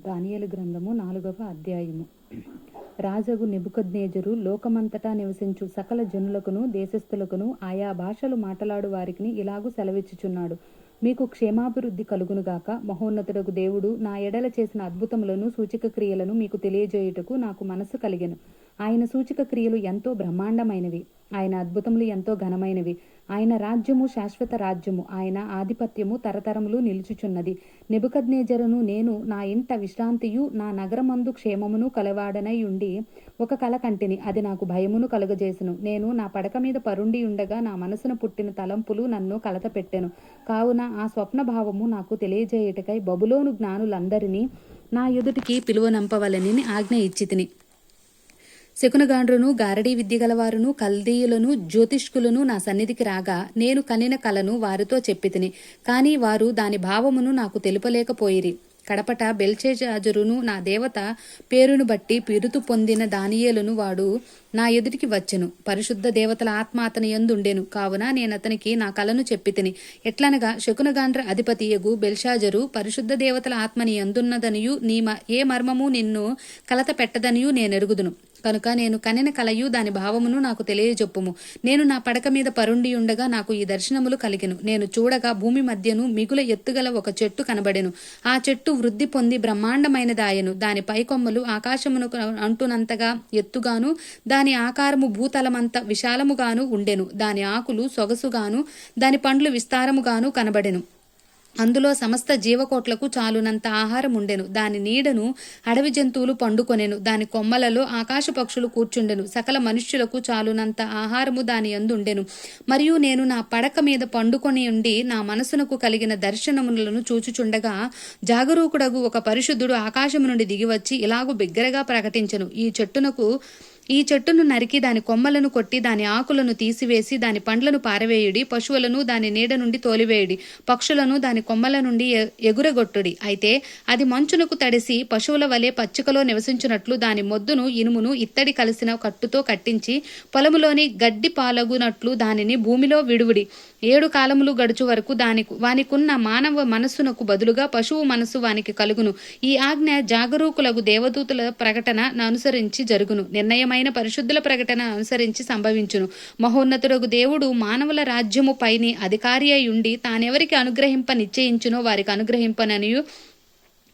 దానియలు గ్రంథము నాలుగవ అధ్యాయము. రాజగు నెబుకద్నేజరు లోకమంతటా నివసించు సకల జనులకును దేశస్థులకును ఆయా భాషలు మాట్లాడు వారికి ఇలాగూ సెలవిచ్చుచున్నాడు. మీకు క్షేమాభివృద్ధి కలుగునుగాక మహోన్నతుడకు దేవుడు నా ఎడల చేసిన అద్భుతములను సూచక క్రియలను మీకు తెలియజేయుటకు నాకు మనస్సు కలిగెను. ఆయన సూచక క్రియలు ఎంతో బ్రహ్మాండమైనవి. ఆయన అద్భుతములు ఎంతో ఘనమైనవి. ఆయన రాజ్యము శాశ్వత రాజ్యము. ఆయన ఆధిపత్యము తరతరములు నిలుచుచున్నది. నిబుకద్నేజరును నేను నా ఇంట విశ్రాంతియు నా నగరమందు క్షేమమును కలవాడనై ఉండి ఒక కల కంటిని. అది నాకు భయమును కలుగజేసెను. నేను నా పడక మీద పరుండి ఉండగా నా మనసున పుట్టిన తలంపులు నన్ను కలత పెట్టెను కావున ఆ స్వప్న భావము నాకు తెలియజేయుటకై బబులోను జ్ఞానులందరినీ నా ఎదుటికి పిలువనంపవలని ఆజ్ఞ ఇచ్చితిని. శకునగాండ్రును గారడీ విద్య గలవారును కల్దీయులను జ్యోతిష్కులను నా సన్నిధికి రాగా నేను కనిన కలను వారితో చెప్పితిని. కాని వారు దాని భావమును నాకు తెలుపలేకపోయిరి. కడపట బెల్చేజాజరును నా దేవత పేరును బట్టి పిరుతు పొందిన దానియేలును వాడు నా ఎదుటికి వచ్చెను. పరిశుద్ధ దేవతల ఆత్మ అతని ఎందుండెను కావున నేను అతనికి నా కలను చెప్పితిని. ఎట్లనగా శకునగాండ్ర అధిపతి యగు బెల్షాజరు పరిశుద్ధ దేవతల ఆత్మని ఎందున్నదనియు నీ మ- ఏ మర్మము నిన్ను కలత పెట్టదనియు నేనెరుగుదును. కనుక నేను కనిన కలయు దాని భావమును నాకు తెలియజొప్పుము. నేను నా పడక మీద పరుండి ఉండగా నాకు ఈ దర్శనములు కలిగెను. నేను చూడగా భూమి మధ్యను మిగుల ఎత్తుగల ఒక చెట్టు కనబడెను. ఆ చెట్టు వృద్ధి పొంది బ్రహ్మాండమైనదాయను. దాని పైకొమ్మలు ఆకాశమును అంటునంతగా ఎత్తుగాను దాని దాని ఆకారము భూతలమంత విశాలముగాను ఉండెను. దాని ఆకులు సొగసుగాను దాని పండ్లు విస్తారముగాను కనబడెను. అందులో సమస్త జీవకోట్లకు చాలునంత ఆహారం ఉండెను దాని నీడను అడవి జంతువులు పండుకొనెను. దాని కొమ్మలలో ఆకాశ పక్షులు కూర్చుండెను. సకల మనుష్యులకు చాలునంత ఆహారము దాని అందుండెను మరియు నేను నా పడక మీద పండుకొని ఉండి నా మనసునకు కలిగిన దర్శనములను చూచుచుండగా జాగరూకుడగు ఒక పరిశుద్ధుడు ఆకాశము నుండి దిగివచ్చి ఇలాగు బిగ్గరగా ప్రకటించెను. ఈ చెట్టునకు ఈ చెట్టును నరికి దాని కొమ్మలను కొట్టి దాని ఆకులను తీసివేసి దాని పండ్లను పారవేయుడి పశువులను దాని నీడ నుండి తోలివేయుడి పక్షులను దాని కొమ్మల నుండి ఎ- ఎగురగొట్టుడి. అయితే అది మంచునకు తడిసి పశువుల వలె పచ్చికలో నివసించినట్లు దాని మొద్దును ఇనుమును ఇత్తడి కలిసిన కట్టుతో కట్టించి పొలములోని గడ్డి పాలగునట్లు దానిని భూమిలో విడువుడి. ఏడు కాలములు గడుచు వరకు దాని వానికున్న మానవ మనస్సునకు బదులుగా పశువు మనస్సు వానికి కలుగును. ఈ ఆజ్ఞ జాగరూకులకు దేవదూతుల ప్రకటన అనుసరించి జరుగును. నిర్ణయమైన పరిశుద్ధుల ప్రకటన అనుసరించి సంభవించును. మహోన్నతుడగు దేవుడు మానవుల రాజ్యము పైని అధికారి అయి ఉండి తానెవరికి అనుగ్రహింప నిశ్చయించునో వారికి అనుగ్రహింపననియు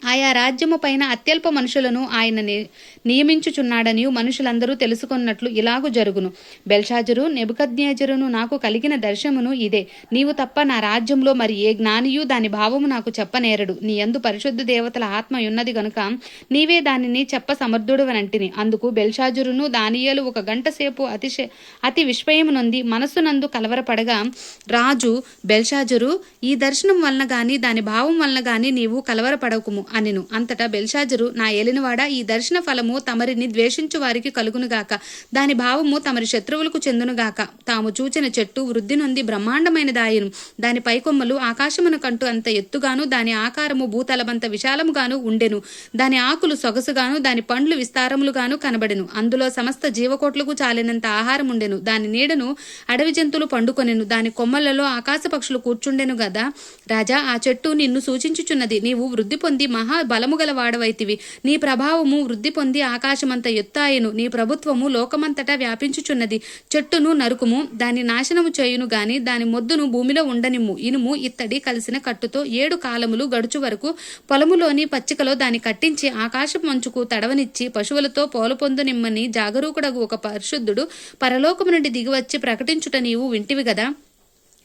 ఆయా రాజ్యము పైన అత్యల్ప మనుషులను ఆయన ని- నియమించుచున్నాడని మనుషులందరూ తెలుసుకున్నట్లు ఇలాగు జరుగును. బెల్షాజరు నెబుకద్నేజరును నాకు కలిగిన దర్శమును ఇదే. నీవు తప్ప నా రాజ్యంలో మరి ఏ జ్ఞానియు దాని భావము నాకు చెప్పనేరడు. నీ యందు పరిశుద్ధ దేవతల ఆత్మయున్నది గనుక నీవే దానిని చెప్ప సమర్థుడువనంటిని. అందుకు బెల్షాజురును దానియేలు ఒక గంట సేపు అతిశ అతి విస్మయమునొంది మనస్సునందు కలవరపడగా రాజు బెల్షాజరు ఈ దర్శనం వలన గాని దాని భావం వలన గాని నీవు కలవరపడకుము. అనెను. అంతటా బెల్షాజరు నా ఏలినవాడ ఈ దర్శన ఫలము తమరిని ద్వేషించు వారికి కలుగునుగాక దాని భావము తమరి శత్రువులకు చెందునుగాక తాము చూచిన చెట్టు వృద్ధి నొంది బ్రహ్మాండమైన దాయను దాని పైకొమ్మలు ఆకాశమున కంటూ అంత ఎత్తుగాను దాని ఆకారము భూతలమంత విశాలముగాను ఉండెను. దాని ఆకులు సొగసుగాను దాని పండ్లు విస్తారములుగాను కనబడెను. అందులో సమస్త జీవకోట్లకు చాలినంత ఆహారం ఉండెను దాని నీడను అడవి జంతువులు పండుకొనెను. దాని కొమ్మలలో ఆకాశ పక్షులు కూర్చుండెను గదా. రాజా ఆ చెట్టు నిన్ను సూచించుచున్నది. నీవు వృద్ధి పొంది మహాబలము గల వాడవైతివి నీ ప్రభావము వృద్ధి పొంది ఆకాశమంత ఎత్తాయను. నీ ప్రభుత్వము లోకమంతటా వ్యాపించుచున్నది. చెట్టును నరుకుము దాని నాశనము చేయును గాని దాని మొద్దును భూమిలో ఉండనిమ్ము. ఇనుము ఇత్తడి కలిసిన కట్టుతో ఏడు కాలములు గడుచు వరకు పొలములోని పచ్చికలో దాన్ని కట్టించి ఆకాశం మంచుకు తడవనిచ్చి పశువులతో పోలు పొందునిమ్మని జాగరూకుడగు ఒక పరిశుద్ధుడు పరలోకము నుండి దిగివచ్చి ప్రకటించుట నీవు వింటివి గదా?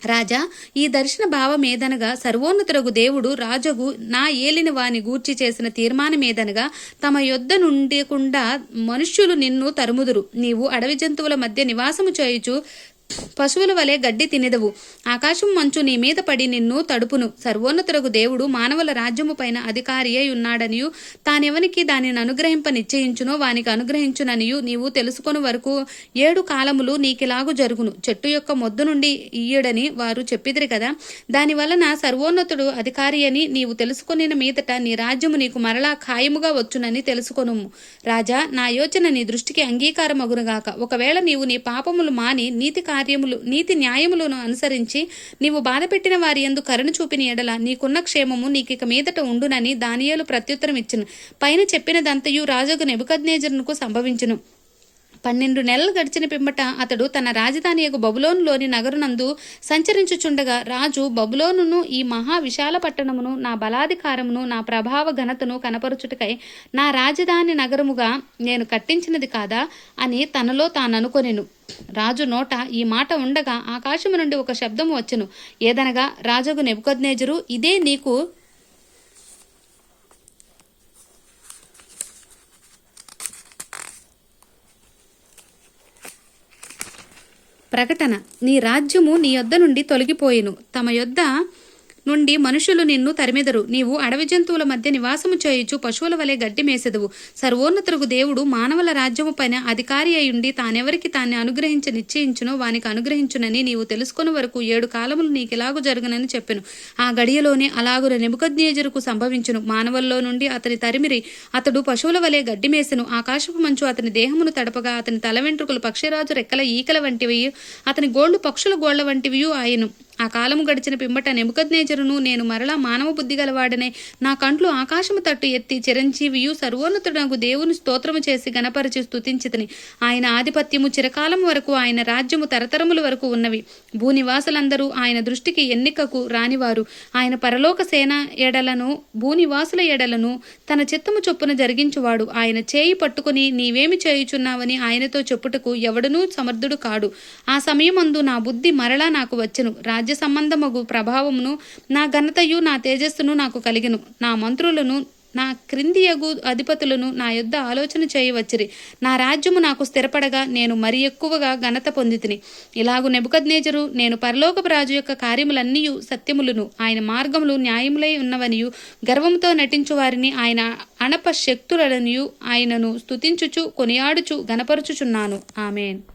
రాజా ఈ దర్శన భావమేదనగా సర్వోన్నతురగు దేవుడు రాజగు నా ఏలిన వాని గూర్చి చేసిన తీర్మానమేదనగా తమ యొద్ద నుండకుండా మనుష్యులు నిన్ను తరుముదురు. నీవు అడవి జంతువుల మధ్య నివాసము చేయుచు పశువుల వలె గడ్డి తినెదవు. ఆకాశం మంచు నీ మీద పడి నిన్ను తడుపును. సర్వోన్నతులకు దేవుడు మానవుల రాజ్యము పైన అధికారి అయి ఉన్నాడనియు. తానెవనికి దానిని అనుగ్రహింప నిశ్చయించునో వానికి అనుగ్రహించుననియు. నీవు తెలుసుకొని వరకు ఏడు కాలములు నీకిలాగు జరుగును. చెట్టు యొక్క మొద్దు నుండి ఇయ్యడని వారు చెప్పిదిరి కదా. దాని వలన సర్వోన్నతుడు అధికారి అని నీవు తెలుసుకొనిన మీదట నీ రాజ్యము నీకు మరలా ఖాయముగా వచ్చునని తెలుసుకొను రాజా నా యోచన నీ దృష్టికి అంగీకారమగునుగాక. ఒకవేళ నీవు నీ పాపములు మాని నీతి కార్యములు నీతి న్యాయములను అనుసరించి నీవు బాధపెట్టిన వారి ఎందు కరుణ చూపిన ఎడల నీకున్న క్షేమము నీకిక మీదట ఉండునని దానియాలు ప్రత్యుత్తరం ఇచ్చును పైన చెప్పినదంతయు రాజుకు నెబుకద్నేజరునకు సంభవించును. పన్నెండు నెలలు గడిచిన పిమ్మట అతడు తన రాజధాని యొక్క బబులోనులోని నగరునందు సంచరించుచుండగా రాజు బబులోనును ఈ మహా విశాల పట్టణమును నా బలాధికారమును నా ప్రభావ ఘనతను కనపరుచుటకై నా రాజధాని నగరముగా నేను కట్టించినది కాదా అని తనలో తాననుకొనెను రాజు నోట ఈ మాట ఉండగా ఆకాశము నుండి ఒక శబ్దము వచ్చెను. ఏదనగా రాజుకు నెబుకద్నేజరు ఇదే నీకు ప్రకటన. నీ రాజ్యము నీ యొద్ద నుండి తొలగిపోయిను. తమ యొద్ద నుండి మనుషులు నిన్ను తరిమెదరు. నీవు అడవి జంతువుల మధ్య నివాసము చేయుచు పశువుల వలె గడ్డి మేసెదవు. సర్వోన్నతులకు దేవుడు మానవుల రాజ్యము పైన అధికారి అయ్యుండి తానెవరికి తాన్ని అనుగ్రహించి నిశ్చయించునో వానికి అనుగ్రహించునని నీవు తెలుసుకుని వరకు ఏడు కాలములు నీకెలాగు జరగనని చెప్పెను. ఆ గడియలోనే అలాగున నెబుకద్నేజరుకు సంభవించును. మానవుల్లో నుండి అతని తరిమిరి అతడు పశువుల వలె గడ్డి మేసెను. ఆకాశపు మంచు అతని దేహమును తడపగా అతని తల వెంట్రుకలు పక్షిరాజు రెక్కల ఈకల వంటివి అతని గోళ్ళు పక్షుల గోళ్ళ వంటివి ఆయను. ఆ కాలము గడిచిన పిమ్మట నెముకద్నేజరును నేను మరలా మానవ బుద్ధి గలవాడనే. నా కంట్లు ఆకాశము తట్టు ఎత్తి చిరంజీవియు సర్వోన్నతుడకు దేవుని స్తోత్రము చేసి గణపరిచి స్తుతించితని. ఆయన ఆధిపత్యము చిరకాలం వరకు ఆయన రాజ్యము తరతరముల వరకు ఉన్నవి. భూనివాసులందరూ ఆయన దృష్టికి ఎన్నికకు రానివారు. ఆయన పరలోక సేన ఎడలను భూనివాసుల ఎడలను తన చిత్తము చొప్పున జరిగించువాడు. ఆయన చేయి పట్టుకుని నీవేమి చేయుచున్నావని ఆయనతో చెప్పుటకు ఎవడునూ సమర్థుడు కాడు. ఆ సమయమందు నా బుద్ధి మరలా నాకు వచ్చెను. రాజ్య సంబంధమగు ప్రభావమును నా ఘనతయు నా తేజస్సును నాకు కలిగిను. నా మంత్రులను నా క్రిందియగు అధిపతులను నా యొద్ద ఆలోచన చేయవచ్చిరి నా రాజ్యము నాకు స్థిరపడగా నేను మరి ఎక్కువగా ఘనత పొందితిని. ఇలాగు నెబుకద్నేజరు నేను పరలోకపు రాజు యొక్క కార్యములన్నీ సత్యములను. ఆయన మార్గములు న్యాయములై ఉన్నవనియు గర్వముతో నటించు వారిని ఆయన అణప శక్తులనియు ఆయనను స్తుతించుచు కొనియాడుచు గనపరుచుచున్నాను ఆమెన్.